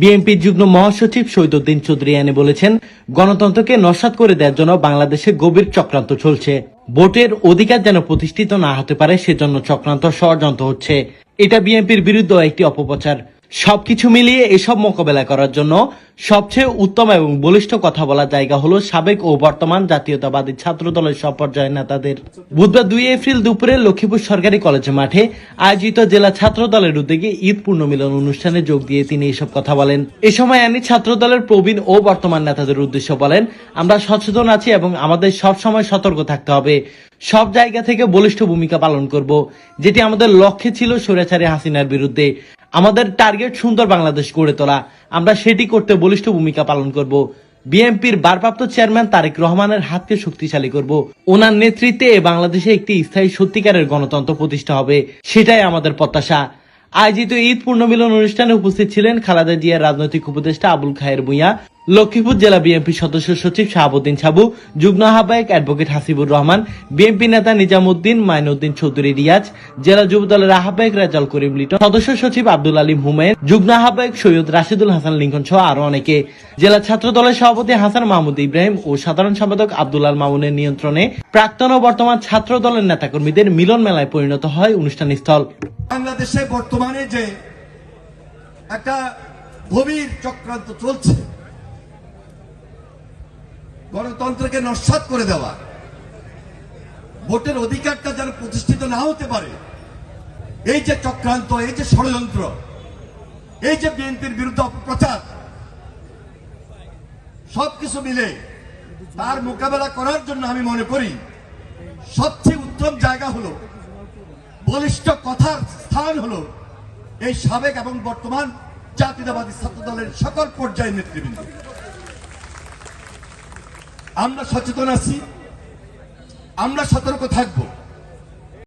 বিএনপির যুগ্ম মহাসচিব শহীদুদ্দিন চৌধুরী এনে বলেছেন, গণতন্ত্রকে নস্বাত করে দেওয়ার জন্য বাংলাদেশে গভীর চক্রান্ত চলছে। ভোটের অধিকার যেন প্রতিষ্ঠিত না হতে পারে, সেজন্য চক্রান্ত ষড়যন্ত্র হচ্ছে। এটা বিএনপির বিরুদ্ধে একটি অপপ্রচার। সবকিছু মিলিয়ে এসব মোকাবেলা করার জন্য সবচেয়ে উত্তম এবং বলিষ্ঠ কথা বলার জায়গা হলো সাবেক ও বর্তমান জাতীয়তাবাদী ছাত্র দলের সব পর্যায়ের নেতাদের। বুধবার দুই এপ্রিল দুপুরে লক্ষ্মীপুর সরকারি কলেজ মাঠে আয়োজিত জেলা ছাত্র দলের উদ্যোগে ঈদ পূর্ণ মিলন অনুষ্ঠানে যোগ দিয়ে তিনি এসব কথা বলেন। এ সময় আনি ছাত্র দলের প্রবীণ ও বর্তমান নেতাদের উদ্দেশ্য বলেন, আমরা সচেতন আছি এবং আমাদের সব সময় সতর্ক থাকতে হবে। সব জায়গা থেকে বলিষ্ঠ ভূমিকা পালন করব, যেটি আমাদের লক্ষ্যে ছিল স্বৈরাচারী হাসিনার বিরুদ্ধে। আমাদের টার্গেট সুন্দর বাংলাদেশ গড়ে তোলা। আমরা সেটি করতে বলিষ্ঠ ভূমিকা পালন করব। বিএনপির ভারপ্রাপ্ত চেয়ারম্যান তারেক রহমানের হাতকে শক্তিশালী করব। ওনার নেতৃত্বে বাংলাদেশে একটি স্থায়ী সত্যিকারের গণতন্ত্র প্রতিষ্ঠা হবে। সেটাই আমাদের প্রত্যাশা। আয়োজিত ঈদ পূর্ণমিলন অনুষ্ঠানে উপস্থিত ছিলেন খালাদা জিয়ার রাজনৈতিক উপদেষ্টা আবুল খায়ের ভুঁইয়া। লক্ষ্মীপুর জেলা বিএনপি সদস্য সচিব শাহাবুদ্দিন সাবু, যুগ্ম আহ্বায়ক অ্যাডভোকেট হাসিবুর রহমান, বিএনপি নেতা নিজামুদ্দিন, মাইনুদ্দিন চৌধুরী রিয়াজ, জেলা যুব দলের আহ্বায়ক রেজাল করিম লিটন, সদস্য সচিব আব্দুল আলিম হুমায়ুন, যুগ্ম আহ্বায়ক সৈয়দ রাশিদুল হাসান লিঙ্কন সহ আরও অনেকে। জেলা ছাত্র দলের সভাপতি হাসান মাহমুদ ইব্রাহিম ও সাধারণ সম্পাদক আব্দুল আল মামুনের নিয়ন্ত্রণে প্রাক্তন ও বর্তমান ছাত্র দলের নেতাকর্মীদের মিলন মেলায় পরিণত হয় অনুষ্ঠান স্থল। বাংলাদেশে বর্তমানে যে একটা গভীর চক্রান্ত চলছে গণতন্ত্রকে নস্বাত করে দেওয়া। ভোটের অধিকারটা যেন প্রতিষ্ঠিত না হতে পারে। এই যে চক্রান্ত, এই যে ষড়যন্ত্র, এই যে বিএনপির বিরুদ্ধে অপপ্রচার, সবকিছু মিলে তার মোকাবেলা করার জন্য আমি মনে করি, সবচেয়ে উত্তম জায়গা হলো, বলিষ্ঠ কথার স্থান হলো এই সাবেক এবং বর্তমান জাতীয়তাবাদী ছাত্র দলের সকল পর্যায়ের নেতৃবৃন্দ। আমরা সচেতন আছি আমরা সতর্ক থাকব।